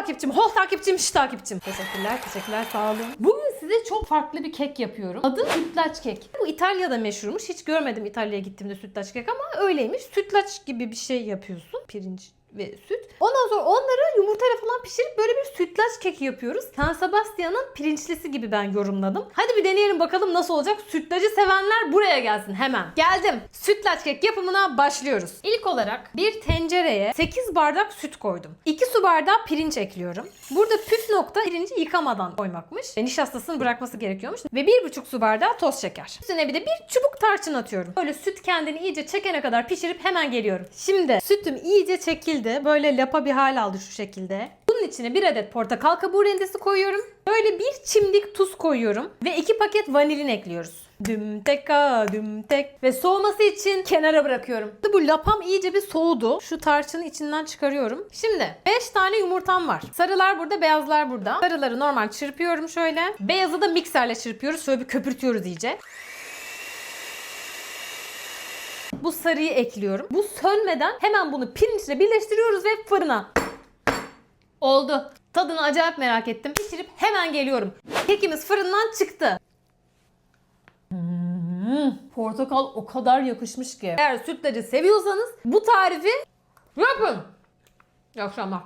takipçim, ho takipçim, şş takipçim. Teşekkürler, teşekkürler, sağ olun. Bugün size çok farklı bir kek yapıyorum. Adı sütlaç kek. Bu İtalya'da meşhurmuş. Hiç görmedim İtalya'ya gittiğimde sütlaç kek ama öyleymiş. Sütlaç gibi bir şey yapıyorsun. Pirinç ve süt. Ondan sonra onları yumurtayla falan pişirip böyle bir sütlaç keki yapıyoruz. San Sebastian'ın pirinçlisi gibi ben yorumladım. Hadi bir deneyelim bakalım nasıl olacak. Sütlacı sevenler buraya gelsin hemen. Geldim. Sütlaç kek yapımına başlıyoruz. İlk olarak bir tencereye 8 bardak süt koydum. 2 su bardağı pirinç ekliyorum. Burada püf nokta pirinci yıkamadan koymakmış. Ve nişastasını bırakması gerekiyormuş. Ve 1,5 su bardağı toz şeker. Üstüne bir de bir çubuk tarçın atıyorum. Böyle süt kendini iyice çekene kadar pişirip hemen geliyorum. Şimdi sütüm iyice çekildi. Böyle lapa bir hal aldı şu şekilde. Bunun içine bir adet portakal kabuğu rendesi koyuyorum. Böyle bir çimdik tuz koyuyorum. Ve iki paket vanilin ekliyoruz. Düm tek a, düm tek. Ve soğuması için kenara bırakıyorum. Bu lapam iyice bir soğudu. Şu tarçını içinden çıkarıyorum. Şimdi 5 tane yumurtam var. Sarılar burada, beyazlar burada. Sarıları normal çırpıyorum şöyle. Beyazı da mikserle çırpıyoruz. Şöyle bir köpürtüyoruz iyice. Bu sarıyı ekliyorum. Bu sönmeden hemen bunu pirinçle birleştiriyoruz ve fırına. Oldu. Tadını acayip merak ettim. Pişirip hemen geliyorum. Kekimiz fırından çıktı. Hmm, portakal o kadar yakışmış ki. Eğer sütlacı seviyorsanız bu tarifi yapın. İyi akşamlar.